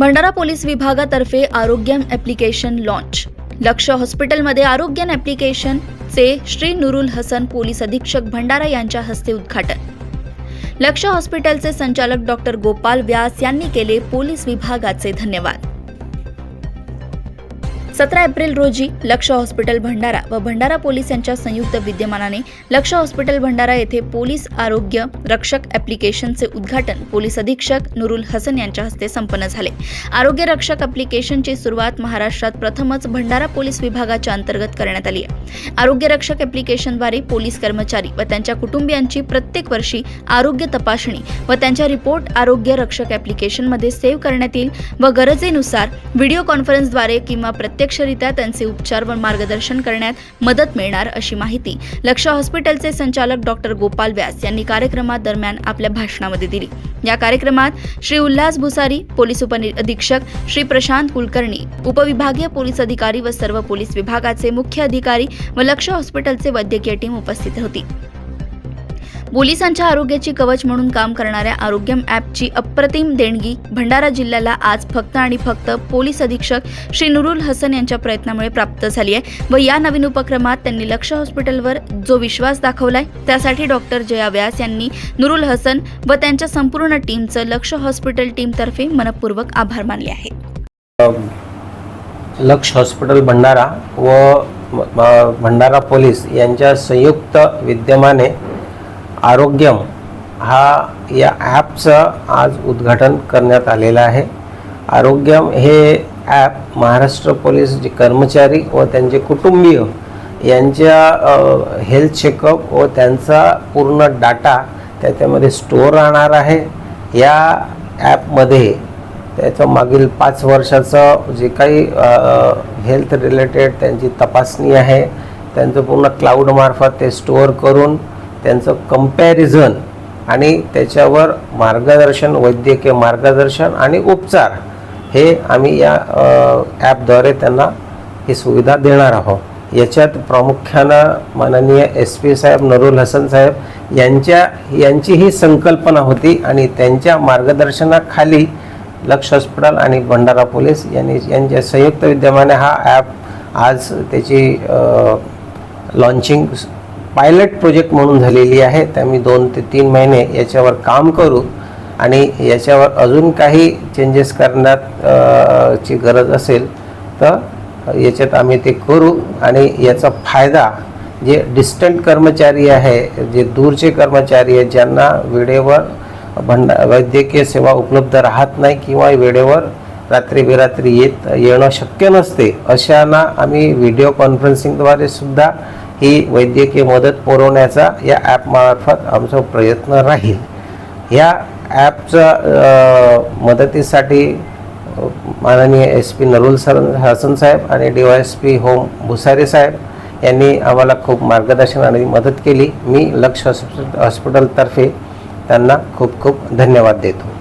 Bhandara police विभागातर्फे आरोग्यम application launch लक्ष हॉस्पिटलमध्ये आरोग्यन ॲप्लिकेशनचे श्री नुरुल हसन पोलीस अधीक्षक भंडारा यांच्या हस्ते उद्घाटन. लक्ष हॉस्पिटलचे संचालक डॉक्टर गोपाल व्यास यांनी केले पोलीस विभागाचे धन्यवाद. सतरा एप्रिल रोजी लक्ष हॉस्पिटल भंडारा व भंडारा पोलीस यांच्या संयुक्त विद्यमानाने लक्ष हॉस्पिटल भंडारा येथे पोलीस आरोग्य रक्षक ॲप्लिकेशनचे उद्घाटन पोलीस अधीक्षक नुरुल हसन यांच्या हस्ते संपन्न झाले. आरोग्य रक्षक ॲप्लिकेशनची सुरुवात महाराष्ट्रात प्रथमच भंडारा पोलीस विभागाच्या अंतर्गत करण्यात आली आहे. आरोग्य रक्षक ॲप्लिकेशनद्वारे पोलीस कर्मचारी व त्यांच्या कुटुंबियांची प्रत्येक वर्षी आरोग्य तपासणी व त्यांच्या रिपोर्ट आरोग्य रक्षक ॲप्लिकेशनमध्ये सेव्ह करण्यात येईल व गरजेनुसार व्हिडिओ कॉन्फरन्सद्वारे किंवा प्रत्येक प्रत्यक्षरित्या त्यांचे उपचार व मार्गदर्शन करण्यात मदत मिळणार अशी माहिती लक्ष हॉस्पिटलचे संचालक डॉक्टर गोपाल व्यास यांनी कार्यक्रमात दरम्यान आपल्या भाषणामध्ये दिली. या कार्यक्रमात श्री उल्हास भुसारी पोलीस उपअधीक्षक श्री प्रशांत कुलकर्णी उपविभागीय पोलीस अधिकारी व सर्व पोलीस विभागाचे मुख्य अधिकारी व लक्ष हॉस्पिटलचे वैद्यकीय टीम उपस्थित होती. पोलिसांच्या आरोग्याची कवच म्हणून काम करणाऱ्या आरोग्यम ॲपची अप्रतिम देणगी भंडारा जिल्ह्याला आज फक्त आणि फक्त पोलीस अधीक्षक श्री नुरुल हसन यांच्या प्रयत्नामुळे प्राप्त झाली आहे व या नवीन उपक्रमात त्यांनी लक्ष हॉस्पिटलवर जो विश्वास दाखवलाय त्यासाठी डॉक्टर जया व्यास यांनी नुरुल हसन व त्यांच्या संपूर्ण टीमचं लक्ष हॉस्पिटल टीमतर्फे मनपूर्वक आभार मानले आहेत लक्ष हॉस्पिटल भंडारा व भंडारा पोलीस यांच्या संयुक्त विद्यमाने आरोग्यम हा या ॲपचं आज उद्घाटन करण्यात आलेलं आहे. आरोग्यम हे ॲप महाराष्ट्र पोलीस जे कर्मचारी व त्यांचे कुटुंबीय यांच्या हेल्थ चेकअप व त्यांचा पूर्ण डाटा त्याच्यामध्ये स्टोअर राहणार आहे. या ॲपमध्ये त्याचं मागील पाच वर्षाचं जे काही हेल्थ रिलेटेड त्यांची तपासणी आहे त्यांचं पूर्ण क्लाउडमार्फत ते स्टोअर करून त्यांचं कंपॅरिझन आणि त्याच्यावर मार्गदर्शन वैद्यकीय मार्गदर्शन आणि उपचार हे आम्ही या ॲपद्वारे त्यांना ही सुविधा देणार आहोत. याच्यात प्रामुख्यानं माननीय एस पी साहेब नरुल हसन साहेब यांच्या यांची ही संकल्पना होती आणि त्यांच्या मार्गदर्शनाखाली लक्ष हॉस्पिटल आणि भंडारा पोलीस यांनी यांच्या संयुक्त विद्यमाने हा ॲप आज त्याची लॉन्चिंग पायलट प्रोजेक्ट म्हणून झालेली आहे. ते आम्ही दोन ते तीन महिने याच्यावर काम करू आणि याच्यावर अजून काही चेंजेस करण्यात ची गरज असेल तर याच्यात आम्ही ते करू आणि याचा फायदा जे डिस्टंट कर्मचारी आहे जे दूरचे कर्मचारी आहेत ज्यांना वेळेवर भंडा वैद्यकीय सेवा उपलब्ध राहत नाही किंवा वेळेवर रात्री बेरात्री येत येणं शक्य नसते अशांना आम्ही व्हिडिओ कॉन्फरन्सिंगद्वारे सुद्धा ही वैद्यकीय मदत पुरवण्याचा या ॲपमार्फत आमचा प्रयत्न राहील. या ॲपचा मदतीसाठी माननीय S P Nurul sir Hasan साहेब आणि D Y S P home Bhusare साहेब यांनी आम्हाला खूप मार्गदर्शन आणि मदत केली. मी लक्ष हॉस्पिटल हॉस्पिटलतर्फे त्यांना खूप खूप धन्यवाद देतो.